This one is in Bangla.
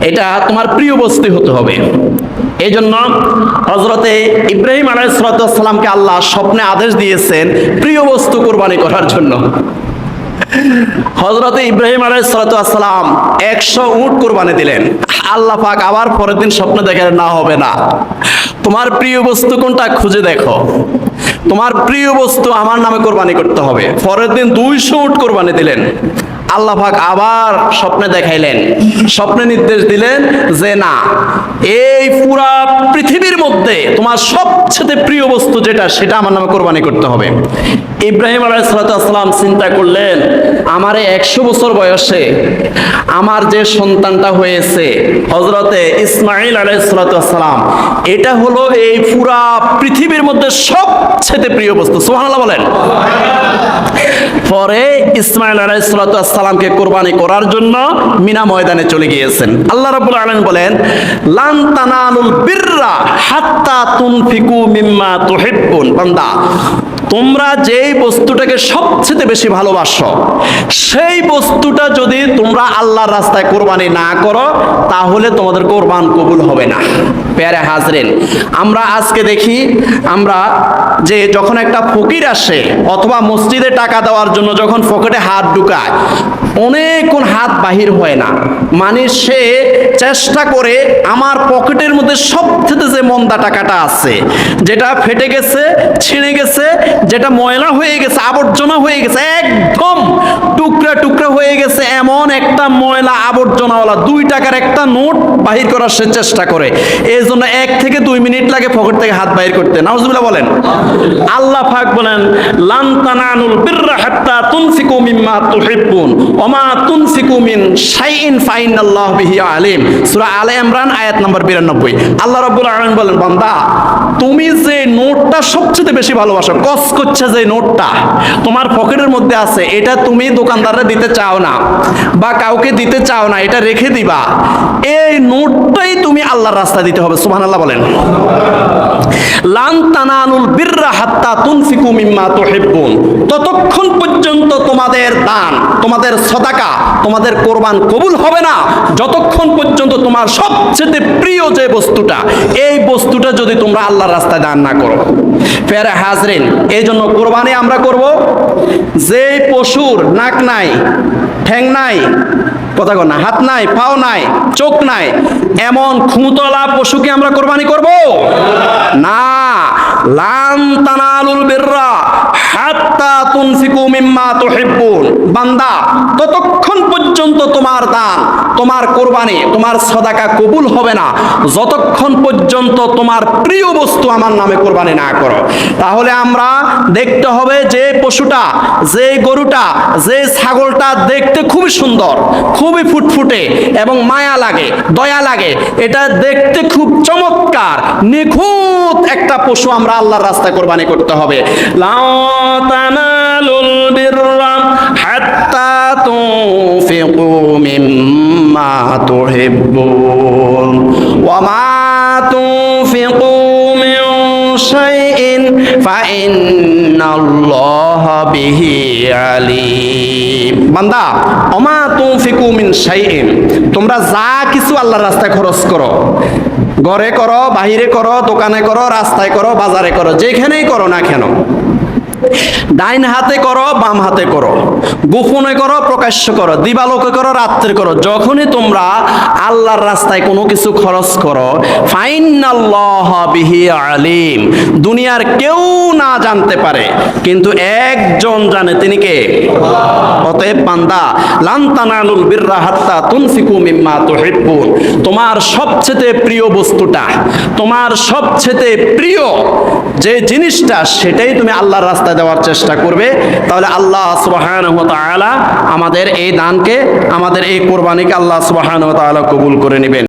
এটা তোমার প্রিয় বস্তু হতে হবে। এই জন্য হজরতে ইব্রাহিম আলাইসালামকে আল্লাহ স্বপ্নে আদেশ দিয়েছেন প্রিয় বস্তু কোরবানি করার জন্য। হজরতে ইব্রাহিম আলাইসালাম একশো উট কোরবানি দিলেন। আল্লাহ পাক আবার পরের দিন স্বপ্ন দেখেন, না, হবে না। তোমার প্রিয় বস্তু কোনটা খুঁজে দেখো। তোমার প্রিয় বস্তু আমার নামে কোরবানি করতে হবে। পরের দিন দুইশো উট কোরবানি দিলেন। আল্লাহ পাক আবার স্বপ্নে দেখাইলেন। স্বপ্নে নির্দেশ দিলেন যে না, এই পুরা পৃথিবীর মধ্যে তোমার সবচেয়ে প্রিয় বস্তু যেটা, সেটা আমার নামে কোরবানি করতে হবে। ইব্রাহিম আলাইসালাম চিন্তা করলেন, আমার একশো বছর বয়সে আমার যে সন্তানটা হয়েছে হজরতে ইসমাইল আলাইসালাম এটা হলো এই পুরা পৃথিবীর মধ্যে সবচেয়ে প্রিয় বস্তু। সোহানাল্লাহ বলেন। পরে ইসমাইল আলাইসালামকে কোরবানি করার জন্য মিনা ময়দানে চলে গিয়েছেন। আল্লাহ রাবুল আলম বলেন, লান তানালুল বিররা হাত্তা তুনফিকু মিম্মা তুহিব্বুন। বান্দা তোমরা যেই বস্তুটাকে সবচেয়ে বেশি ভালোবাসো, সেই বস্তুটা যদি তোমরা আল্লাহর রাস্তায় কোরবানি না করো, তাহলে তোমাদের কোরবান কবুল হবে না। প্যারে হাজরেন, আমরা আজকে দেখি, আমরা যে যখন একটা ফকির আসে অথবা মসজিদে টাকা দেওয়ার জন্য যখন ফকেটে হাত ঢুকায় অনেকক্ষণ হাত বাহির হয় না। মানে সে চেষ্টা করে আমার পকেটের মধ্যে সবচেয়ে যে মন্দা টাকাটা আছে যেটা ফেটে গেছে ছিঁড়ে গেছে যেটা ময়লা হয়ে গেছে আবর্জনা হয়ে গেছে একদম টুকরা টুকরা হয়ে গেছে এমন একটা ময়লা আবর্জনাওয়ালা দুই টাকার একটা নোট বাহির করার সে চেষ্টা করে। এই জন্য এক থেকে দুই মিনিট লাগে পকেট থেকে হাত বাহির করতে। নাউজুবিল্লাহ বলেন। আল্লাহ বলেন, লান তানানুল বিররা হাত্তা তুনফিকু মিম্মা তুহিব্বুন ওমা তুনফিকু শাইইন ফাইনাল্লাহু বিহি আলিম। সূরা আলে ইমরান, আয়াত নম্বর 92 আল্লাহ রাব্বুল আলামিন বলেন, বান্দা, তুমি যে নোটটা সবচেয়ে বেশি ভালোবাসো, কস করছে যে নোটটা, তোমার পকেটের মধ্যে আছে, এটা তুমি দোকানদাররা দিতে চাও না বা কাউকে দিতে চাও না, এটা রেখে দিবা। এই নোটটাই তুমি আল্লাহর রাস্তা দিতে হবে। সুবহানাল্লাহ বলেন। বিররা হাত্তা ততক্ষণ পর্যন্ত তোমাদের দান, তোমাদের সদাকা, তোমাদের কোরবান কবুল হবে না। যতক্ষণ পর্যন্ত তোমার সবচেয়ে প্রিয় যে বস্তুটা, এই বস্তুটা যদি তোমরা রাস্তায় দান না করো। হাজরিন, এই জন্য কোরবানি আমরা করব। যে পশুর নাক নাই, ঠ্যাং নাই না, হাত নাই, পাও নাই, চোখ নাই, এমন খুঁতলা পশুকে আমরা কোরবানি করব? না লান তানালুল বিররা হাত্তা তুনফিকু মিম্মা তুহিব্বুন। বান্দা ততক্ষণ পর্যন্ত তোমার দান, তোমার কোরবানি, তোমার সদাকা কবুল হবে না। যতক্ষণ পর্যন্ত তোমার প্রিয় বস্তু আমার নামে কোরবানি না করো। তাহলে আমরা দেখতে হবে যে পশুটা, যে গরুটা, যে ছাগলটা দেখতে খুবই সুন্দর, খুবই ফুটফুটে এবং মায়া লাগে, দয়া লাগে। এটা দেখতে খুব চমৎকার, নিখুঁত একটা পশু আমরা আল্লাহর রাস্তায় কোরবানি করতে হবে। লাউ তুহিব্বুন ওয়া মা তুনফিকু মিন শাইইন, ফাইন্নাল্লাহা বিহি আলিম। বান্দা, ওমা তুনফিকু মিন শাইইন, তোমরা যা কিছু আল্লাহর রাস্তায় খরচ করো, ঘরে করো, বাহিরে করো, দোকানে করো, রাস্তায় করো, বাজারে করো, যেখানেই করো না কেন ডাইন হাতে করো, বাম হাতে করো। গোপনে করো, প্রকাশ্য করো। দিবালোকে করো, রাত্রে করো। যখনই তোমরা আল্লাহর রাস্তায় কোনো কিছু খরচ করো ফাইনাল্লাহ বিহি আলিম। দুনিয়ার কেউ না জানতে পারে, কিন্তু একজন জানে। তিনি কে? অতএব বান্দা লান্তানালুল বিররা হাত্তা তুনফিকু মিম্মা তুহিব্বুন। তোমার সবচেয়ে প্রিয় বস্তুটা, তোমার সবচেয়ে প্রিয় যে জিনিসটা সেটাই তুমি আল্লাহর রাস্তায় দেওয়ার চেষ্টা করবে, তাহলে আল্লাহ সুবাহান আমাদের এই দানকে, আমাদের এই কোরবানিকে আল্লাহ সুবাহান কবুল করে নেবেন।